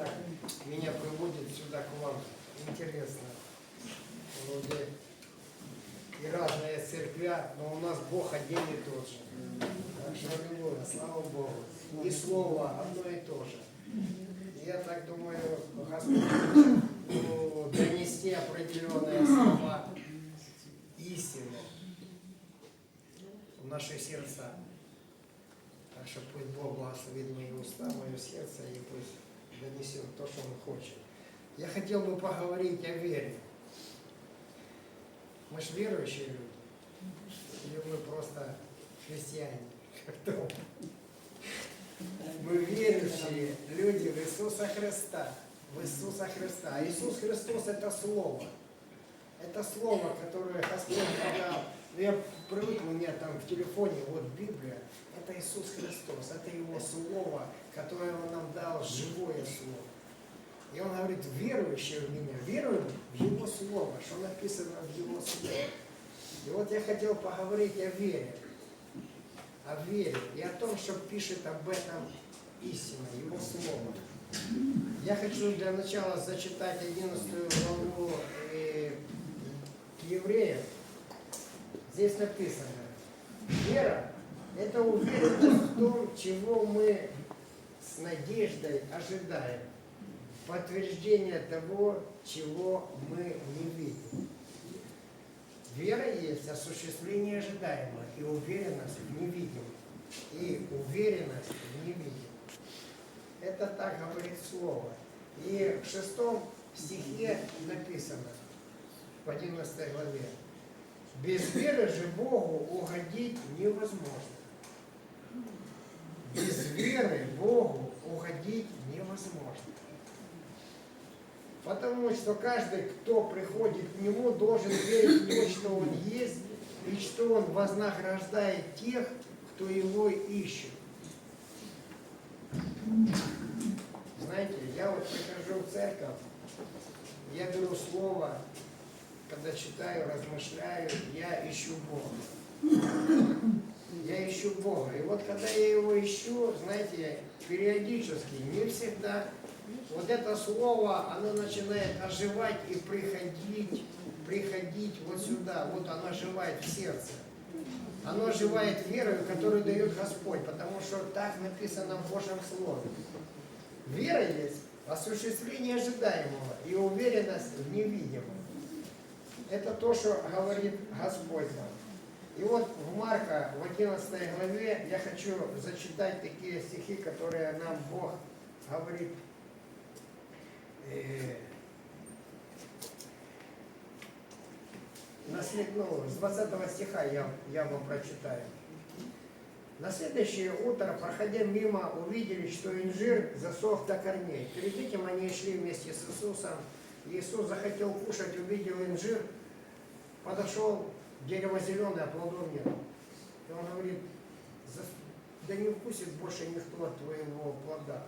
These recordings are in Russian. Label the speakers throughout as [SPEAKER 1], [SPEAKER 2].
[SPEAKER 1] так меня приводит сюда к вам. Интересно. Вроде и разные церквя, но у нас Бог один и тот же. Так что, слава Богу. И слово одно и то же. Я так думаю, Господь донести определенные слова истины в наши сердца. Так что пусть Бог благословит мои уста, мое сердце, и пусть что Он хочет. Я хотел бы поговорить о вере. Мы же верующие люди. Или мы просто христиане? Мы верующие люди в Иисуса Христа. В Иисуса Христа. А Иисус Христос это Слово. Это Слово, которое Господь дал. Я привык, у меня там в телефоне, вот Библия. Это Иисус Христос. Это Его Слово, которое Он нам дал, живое Слово. И Он говорит, верующие в Меня, веруем в Его Слово, что написано в Его Слове. И вот я хотел поговорить о вере. О вере и о том, что пишет об этом истина, Его Слово. Я хочу для начала зачитать 11 главу э, к евреям. Здесь написано, вера – это уверенность в том, чего мы с надеждой ожидаем. Подтверждение того, чего мы не видим. Вера есть осуществление ожидаемого и уверенность в невидимом. И уверенность в невидимом. Это так говорит Слово. И в шестом стихе написано, в 11 главе, без веры же Богу угодить невозможно. Без веры Богу угодить невозможно. Потому что каждый, кто приходит к Нему, должен верить в то, что Он есть, и что Он вознаграждает тех, кто Его ищет. Знаете, я вот прихожу в церковь, я беру слово, когда читаю, размышляю, я ищу Бога. Я ищу Бога. И вот когда я его ищу, знаете, периодически, не всегда, вот это слово, оно начинает оживать и приходить, приходить вот сюда. Вот оно оживает в сердце. Оно оживает верою, которую дает Господь, потому что так написано в Божьем Слове. Вера есть осуществление ожидаемого и уверенность в невидимом. Это то, что говорит Господь нам. И вот в Марка, в 11 главе, я хочу зачитать такие стихи, которые нам Бог говорит. Э, на след- ну, с 20 стиха я, я вам прочитаю. На следующее утро, проходя мимо, увидели, что инжир засох до корней. Перед этим они шли вместе с Иисусом. Иисус захотел кушать, увидел инжир, подошел, дерево зеленое, плодов нет. И он говорит, «За- да не вкусит больше никто твоего плода.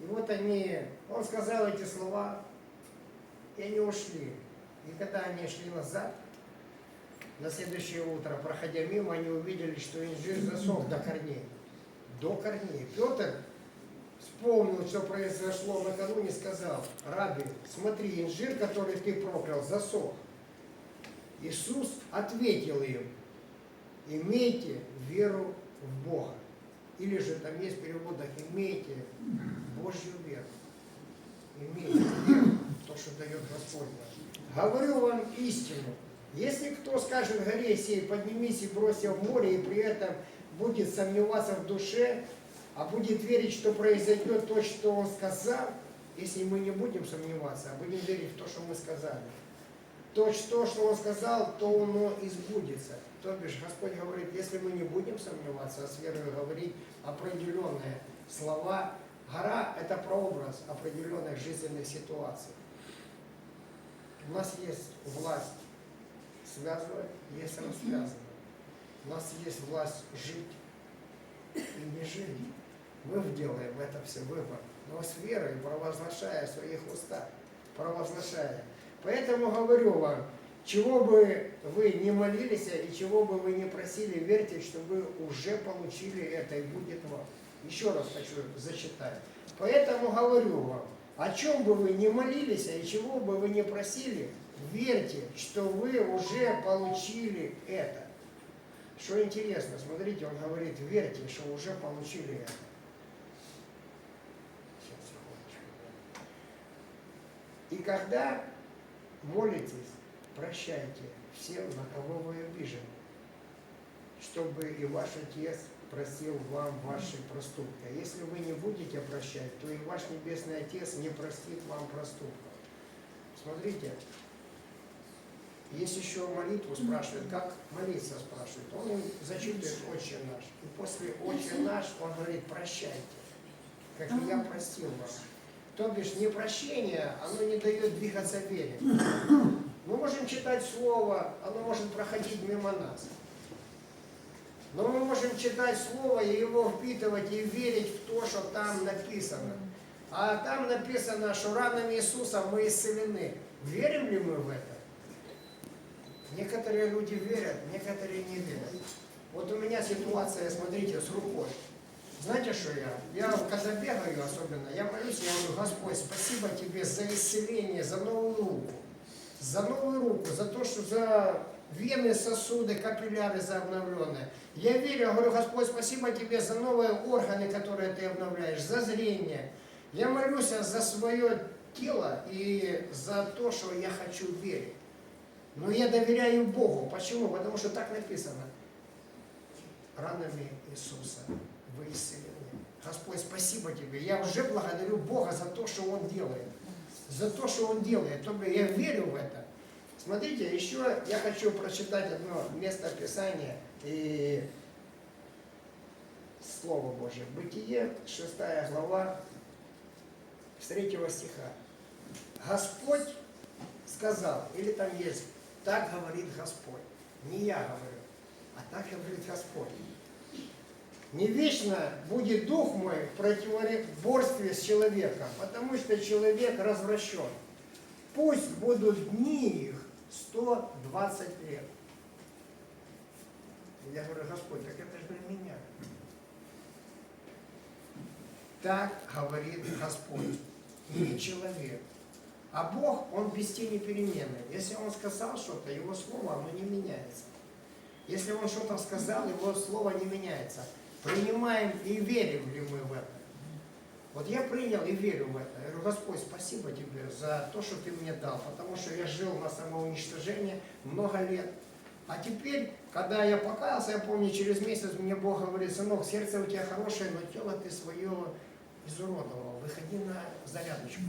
[SPEAKER 1] И вот они, он сказал эти слова, и они ушли. И когда они шли назад, на следующее утро, проходя мимо, они увидели, что инжир засох до корней. До корней. Петр вспомнил, что произошло накануне, сказал, Раби, смотри, инжир, который ты проклял, засох. Иисус ответил им, имейте веру в Бога. Или же там есть в переводах, имейте Божью веру. В то, что дает Господь наш. Говорю вам истину. Если кто скажет горе сей, поднимись и бросься в море, и при этом будет сомневаться в душе, а будет верить, что произойдет то, что он сказал, если мы не будем сомневаться, а будем верить в то, что мы сказали, то, что, что он сказал, то оно и сбудется. То бишь, Господь говорит, если мы не будем сомневаться, а с верой говорить определенные слова, гора – это прообраз определенных жизненных ситуаций. У нас есть власть связывать, есть развязывать. У нас есть власть жить и не жить. Мы делаем это все выбор, но с верой, провозглашая в своих устах, провозглашая. Поэтому говорю вам, чего бы вы не молились и чего бы вы не просили, верьте, что вы уже получили это и будет вам. Еще раз хочу зачитать. Поэтому говорю вам, о чем бы вы ни молились, и чего бы вы ни просили, верьте, что вы уже получили это. Что интересно, смотрите, он говорит, верьте, что уже получили это. И когда молитесь, прощайте всем, на кого вы обижены, чтобы и ваш Отец простил вам ваши проступки. А если вы не будете прощать, то и ваш Небесный Отец не простит вам проступков. Смотрите, есть еще молитву спрашивает, как молиться спрашивает. Он им зачитывает Отче наш. И после Отче наш он говорит, прощайте, как и я простил вас. То бишь непрощение, оно не дает двигаться вере. Мы можем читать Слово, оно может проходить мимо нас. Но мы можем читать Слово и его впитывать и верить в то, что там написано. А там написано, что ранами Иисуса мы исцелены. Верим ли мы в это? Некоторые люди верят, некоторые не верят. Вот у меня ситуация, смотрите, с рукой. Знаете, что я? Я когда бегаю особенно, я молюсь, я говорю, Господь, спасибо тебе за исцеление, за новую руку. За новую руку, за то, что за вены, сосуды, капилляры за обновленные. Я верю, говорю, Господь, спасибо тебе за новые органы, которые ты обновляешь, за зрение. Я молюсь за свое тело и за то, что я хочу верить. Но я доверяю Богу. Почему? Потому что так написано. Ранами Иисуса вы исцелены. Господь, спасибо тебе. Я уже благодарю Бога за то, что Он делает. За то, что Он делает. Я верю в это. Смотрите, еще я хочу прочитать одно место Писания и Слово Божье. Бытие, 6 глава, с 3 стиха. Господь сказал, или там есть, так говорит Господь. Не я говорю, а так говорит Господь. Не вечно будет дух мой в противоборстве с человеком, потому что человек развращен. Пусть будут дни 120 лет. Я говорю, Господь, так это же для меня. Так говорит Господь, не человек. А Бог, Он без тени перемены. Если Он сказал что-то, Его слово, оно не меняется. Если Он что-то сказал, Его слово не меняется. Принимаем и верим ли мы в это? Вот я принял и верю в это. Я говорю, Господь, спасибо тебе за то, что ты мне дал, потому что я жил на самоуничтожении много лет. А теперь, когда я покаялся, я помню, через месяц мне Бог говорит, сынок, сердце у тебя хорошее, но тело ты свое изуродовал. Выходи на зарядочку.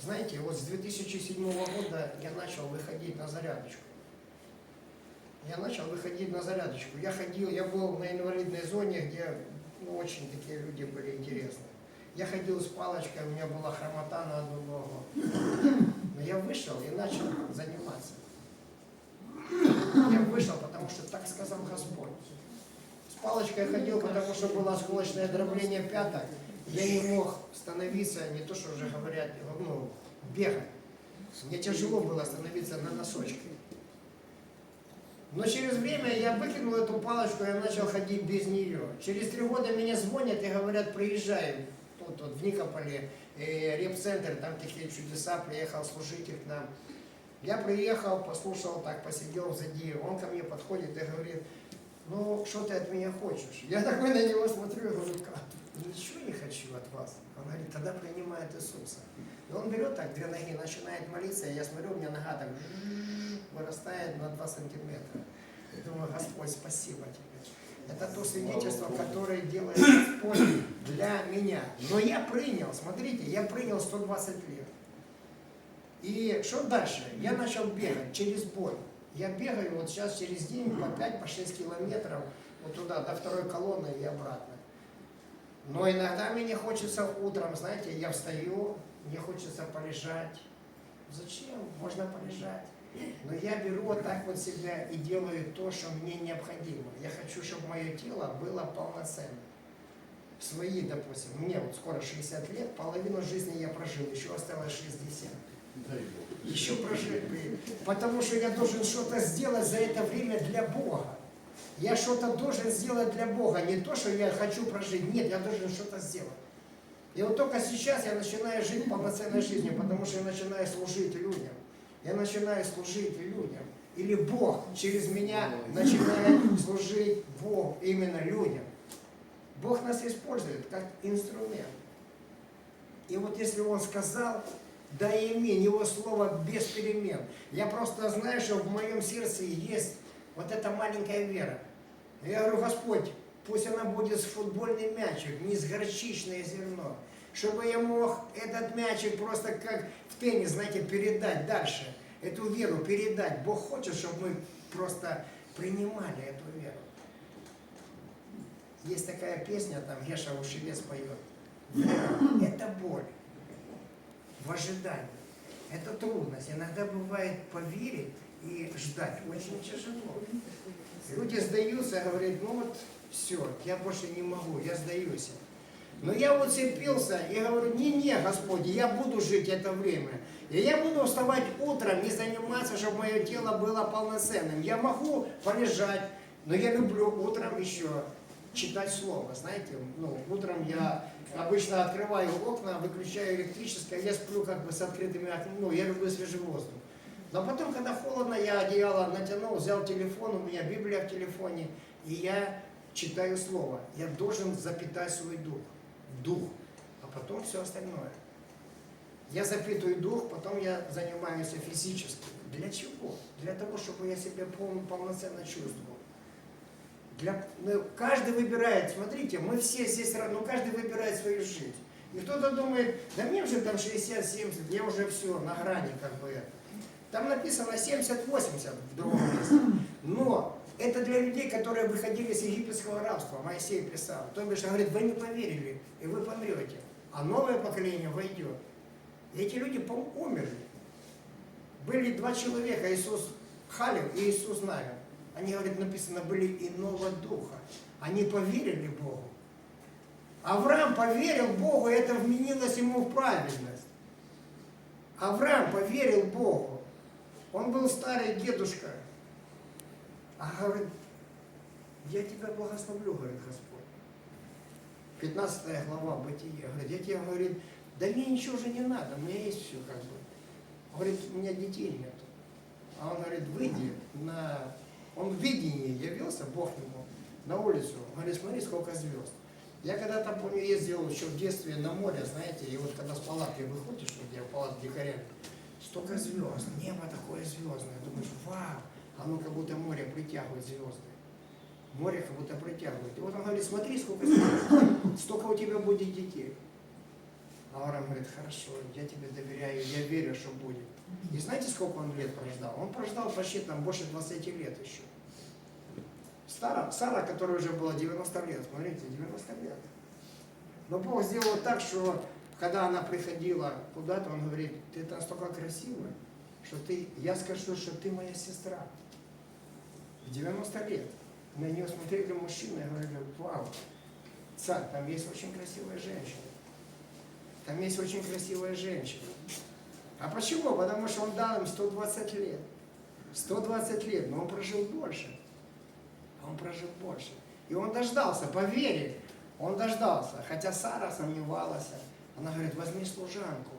[SPEAKER 1] Знаете, вот с 2007 года я начал выходить на зарядочку. Я начал выходить на зарядочку. Я ходил, я был на инвалидной зоне, где ну, очень такие люди были интересные. Я ходил с палочкой, у меня была хромота на одну ногу. Но я вышел и начал заниматься. Я вышел, потому что так сказал Господь. С палочкой я ходил, потому что было осколочное дробление пяток. Я не мог становиться, не то что уже говорят, ну, бегать. Мне тяжело было становиться на носочки. Но через время я выкинул эту палочку, я начал ходить без нее. Через три года меня звонят и говорят, приезжай, тут вот в Никополе, э, реп-центр, там такие чудеса, приехал служитель к нам. Я приехал, послушал так, посидел сзади, он ко мне подходит и говорит, ну, что ты от меня хочешь? Я такой на него смотрю и говорю, как? Ничего не хочу от вас. Он говорит, тогда принимает Иисуса. И он берет так две ноги, начинает молиться, и я смотрю, у меня нога так вырастает на 2 сантиметра. И думаю, Господь, спасибо тебе. Это то свидетельство, которое делает Господь для меня. Но я принял, смотрите, я принял 120 лет. И что дальше? Я начал бегать через боль. Я бегаю вот сейчас через день по 5-6 по 6 километров вот туда, до второй колонны и обратно. Но иногда мне хочется утром, знаете, я встаю, мне хочется полежать. Зачем? Можно полежать. Но я беру вот так вот себя и делаю то, что мне необходимо. Я хочу, чтобы мое тело было полноценным. Свои, допустим, мне вот скоро 60 лет, половину жизни я прожил, еще осталось 60. Еще прожил. Потому что я должен что-то сделать за это время для Бога. Я что-то должен сделать для Бога. Не то, что я хочу прожить. Нет, я должен что-то сделать. И вот только сейчас я начинаю жить полноценной жизнью, потому что я начинаю служить людям. Я начинаю служить людям. Или Бог через меня начинает служить Богу, именно людям. Бог нас использует как инструмент. И вот если Он сказал, да имень, Его слово без перемен. Я просто знаю, что в моем сердце есть вот эта маленькая вера. Я говорю, Господь, пусть она будет с футбольный мячик, не с горчичное зерно. Чтобы я мог этот мячик просто как в теннис, знаете, передать дальше. Эту веру передать. Бог хочет, чтобы мы просто принимали эту веру. Есть такая песня, там Геша Ушевец поет. Это боль в ожидании. Это трудность. Иногда бывает поверить и ждать очень тяжело. Люди сдаются, говорят, ну вот все, я больше не могу, я сдаюсь. Но я уцепился и говорю, не-не, Господи, я буду жить это время. И я буду вставать утром и заниматься, чтобы мое тело было полноценным. Я могу полежать, но я люблю утром еще читать слово. Знаете, ну, утром я обычно открываю окна, выключаю электрическое, я сплю как бы с открытыми окнами, ну, я люблю свежий воздух. Но потом, когда холодно, я одеяло натянул, взял телефон, у меня Библия в телефоне, и я читаю слово. Я должен запитать свой дух, дух, а потом все остальное. Я запитываю дух, потом я занимаюсь физически. Для чего? Для того, чтобы я себя пол, полноценно чувствовал. Для, ну, каждый выбирает, смотрите, мы все здесь, ну каждый выбирает свою жизнь. И кто-то думает, да мне уже там 60-70, я уже все, на грани как бы. Там написано 70-80 в другом месте. Но это для людей, которые выходили из египетского рабства. Моисей писал. То бишь, он говорит, вы не поверили, и вы помрете. А новое поколение войдет. И эти люди умерли. Были два человека, Иисус Халев и Иисус Навин. Они, говорит, написано, были иного духа. Они поверили Богу. Авраам поверил Богу, и это вменилось ему в правильность. Авраам поверил Богу. Он был старый дедушка. А говорит, я тебя благословлю, говорит Господь. 15 глава Бытия. Говорит, я тебе, говорит, да мне ничего уже не надо, у меня есть все как бы. Говорит, у меня детей нет. А он говорит, выйди на он в видении явился, Бог ему, на улицу. Он говорит, смотри, сколько звезд. Я когда-то, помню, ездил еще в детстве на море, знаете, и вот когда с палаткой выходишь, вот я в палатке столько звезд, небо такое звездное. Думаешь, вау, оно как будто море притягивает звезды. Море как будто притягивает. И вот он говорит, смотри, сколько столько у тебя будет детей. А Авраам говорит, хорошо, я тебе доверяю, я верю, что будет. И знаете, сколько он лет прождал? Он прождал почти там больше 20 лет еще. Сара, Сара, которая уже была 90 лет, смотрите, 90 лет. Но Бог сделал так, что когда она приходила куда-то, он говорит, ты настолько красивая, что ты, я скажу, что ты моя сестра. В 90 лет. На нее смотрели мужчины и говорили, вау, царь, там есть очень красивая женщина. Там есть очень красивая женщина. А почему? Потому что он дал им 120 лет. 120 лет, но он прожил больше. Он прожил больше. И он дождался, поверили. Он дождался. Хотя Сара сомневалась. Она говорит, возьми служанку.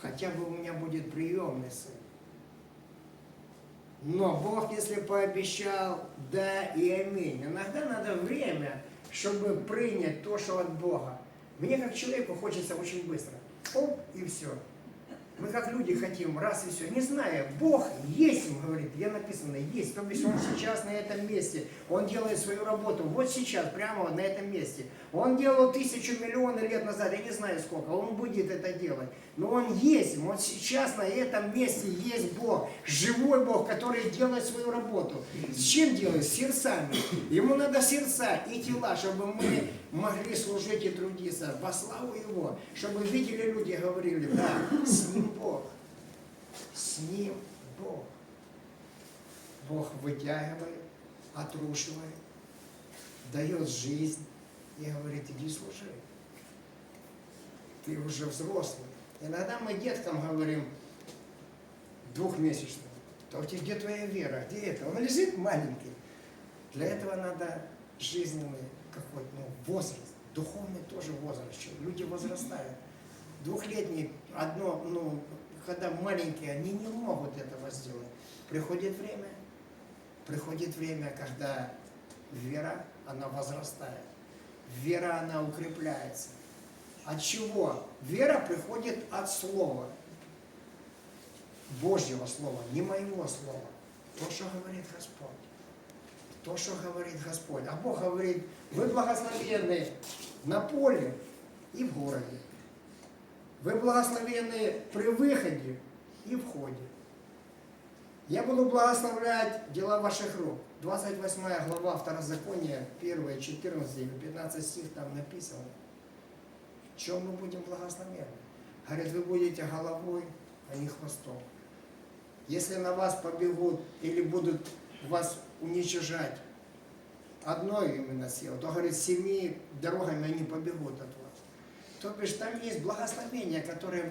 [SPEAKER 1] Хотя бы у меня будет приемный сын. Но Бог, если пообещал, да и аминь. Иногда надо время, чтобы принять то, что от Бога. Мне как человеку хочется очень быстро. Оп, и все. Мы как люди хотим, раз и все, не зная, Бог есть, им говорит, я написано, есть, то есть Он сейчас на этом месте, Он делает свою работу, вот сейчас, прямо на этом месте. Он делал тысячу, миллионы лет назад, я не знаю сколько, Он будет это делать. Но Он есть, вот сейчас на этом месте есть Бог, живой Бог, который делает свою работу. С чем делает? С сердцами. Ему надо сердца и тела, чтобы мы могли служить и трудиться во славу Его, чтобы видели люди, говорили, да, с Ним Бог, с Ним Бог. Бог вытягивает, отрушивает, дает жизнь и говорит, иди служи. Ты уже взрослый. Иногда мы деткам говорим, двухмесячным, то где твоя вера, где это? Он лежит маленький. Для этого надо жизненный какой-то ну, возраст, Духовный тоже возраст. Люди возрастают. Двухлетние, одно, ну, когда маленькие, они не могут этого сделать. Приходит время, приходит время, когда вера, она возрастает. Вера, она укрепляется. От чего? Вера приходит от Слова. Божьего Слова, не моего Слова. То, что говорит Господь. То, что говорит Господь. А Бог говорит, вы благословенны на поле и в городе. Вы благословенны при выходе и входе. Я буду благословлять дела ваших рук. 28 глава Второзакония, 1, 14 или 15 стих там написано. В чем мы будем благословенны? Говорит, вы будете головой, а не хвостом. Если на вас побегут или будут вас уничижать одной именно силой, то, говорит, семи дорогами они побегут от вас. То бишь там есть благословения, которые